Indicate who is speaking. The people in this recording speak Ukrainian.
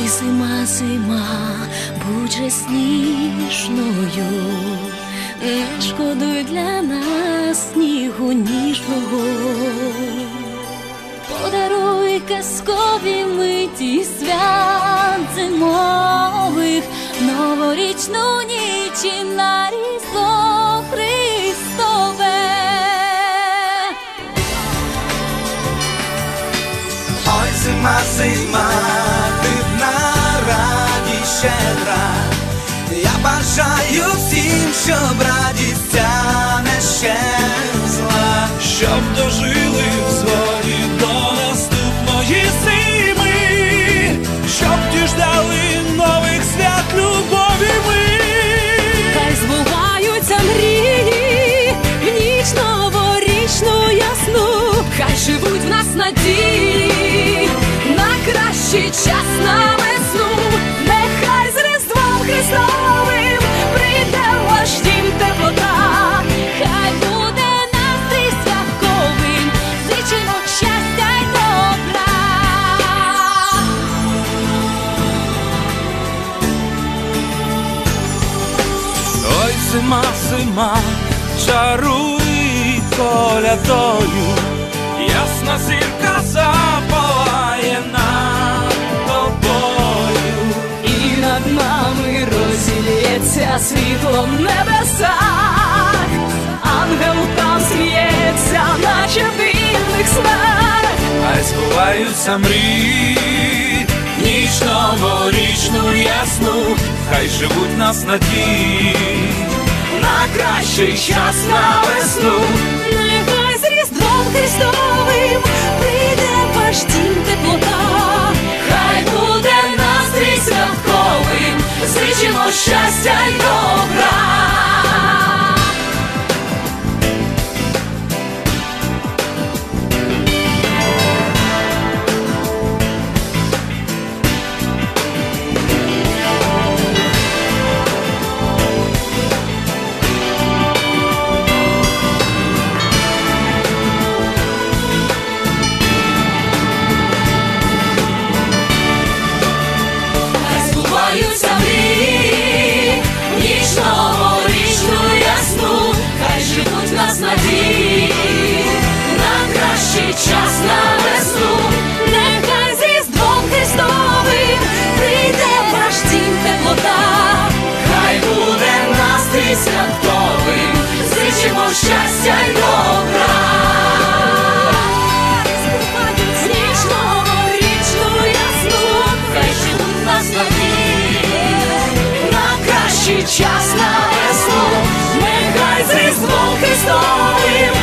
Speaker 1: зима, зима, будь же сніжною, не шкодуй для нас снігу ніжного, подаруй казкові миті свят зимових, новорічну ніч і на різдво Христове.
Speaker 2: Ой, зима, зима, щедра. Я бажаю всім, щоб радість ця не щезла.
Speaker 3: щоб дожили в згоді до наступної зими, щоб діждали нових свят любові ми.
Speaker 1: Хай збуваються мрії в ніч новорічну ясну, хай живуть в нас надії на кращий час на
Speaker 3: зима, зима, чаруй колядою, ясна зірка запалає над тобою.
Speaker 1: І над нами розілється світло в небесах, ангел там сміється, наче в дивних снах.
Speaker 3: Хай збуваються мрії, ніч новорічну ясну, хай живуть нас надії, на кращий час на весну.
Speaker 1: Нас надії, на кращий час на весну, нехай з Різдвом Христовим прийде в дім теплота, хай буде настрій святковим, зичимо щастя й добра. В ніч новорічну ясну, хай живуть нас на кращий час на нехай з